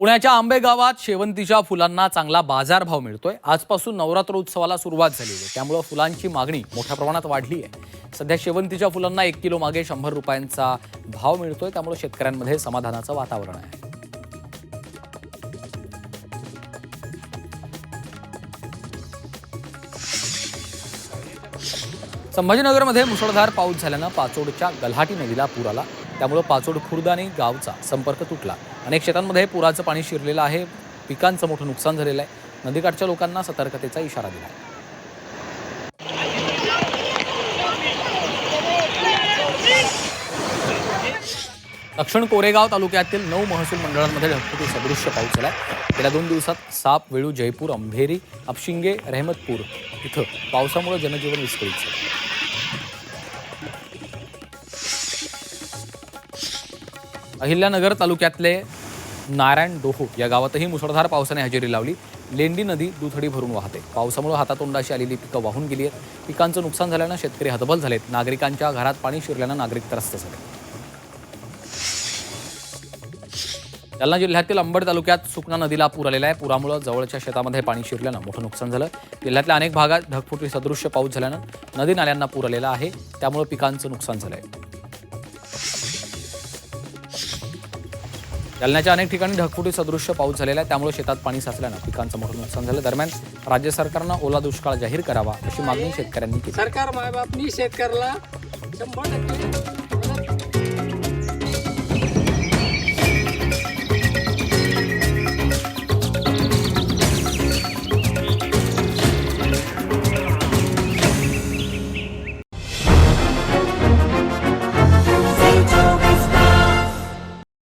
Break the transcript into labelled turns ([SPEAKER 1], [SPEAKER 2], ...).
[SPEAKER 1] पुण्याच्या आंबे गावात शेवंतीच्या फुलांना चांगला बाजारभाव मिळतोय. आजपासून नवरात्र उत्सवाला सुरुवात झाली आहे. त्यामुळं फुलांची मागणी मोठ्या प्रमाणात वाढली आहे. सध्या शेवंतीच्या फुलांना एक किलो मागे शंभर रुपयांचा भाव मिळतोय. त्यामुळे शेतकऱ्यांमध्ये समाधानाचं वातावरण आहे. संभाजीनगरमध्ये मुसळधार पाऊस झाल्यानं पाचोडच्या गल्हाटी नदीला पूर आला. त्यामुळं पाचोड खुर्द आणि गावचा संपर्क तुटला. अनेक शेतांमध्ये पुराचं पाणी शिरलेलं आहे. पिकांचं मोठं नुकसान झालेलं आहे. नदीकाठच्या लोकांना सतर्कतेचा इशारा दिला आहे. दक्षिण कोरेगाव तालुक्यातील नऊ महसूल मंडळांमध्ये ढगफुटी सदृश्य पाऊस झाला गेल्या दोन दिवसात साप वेळू जयपूर अंभेरी अपशिंगे रहमतपूर इथं पावसामुळे जनजीवन विस्कळीत झालं. अहिल्यानगर तालुक्यातले नारायण डोहो या गावातही मुसळधार पावसाने हजेरी लावली. लेंडी नदी दुथडी भरून वाहते. पावसामुळे हातातोंडाशी आलेली पिकं वाहून गेली आहेत. पिकांचं नुकसान झाल्यानं शेतकरी हतबल झालेत. नागरिकांच्या घरात पाणी शिरल्यानं नागरिक त्रस्त झाले. जालना जिल्ह्यातील अंबड तालुक्यात सुकना नदीला पूर आलेला आहे. पुरामुळे जवळच्या शेतामध्ये पाणी शिरल्यानं मोठं नुकसान झालं. जिल्ह्यातल्या अनेक भागात ढगफुटी सदृश्य पाऊस झाल्यानं नदी नाल्यांना पूर आलेला आहे. त्यामुळे पिकांचं नुकसान झालं आहे जालन्याच्या अनेक ठिकाणी ढगफुटी सदृश्य पाऊस झालेला आहे. त्यामुळे शेतात पाणी साचल्यानं पिकांचं मोठं नुकसान झालं. दरम्यान राज्य सरकारनं ओला दुष्काळ जाहीर करावा अशी मागणी शेतकऱ्यांनी केली.
[SPEAKER 2] सरकार मायबापनी शेतकऱ्याला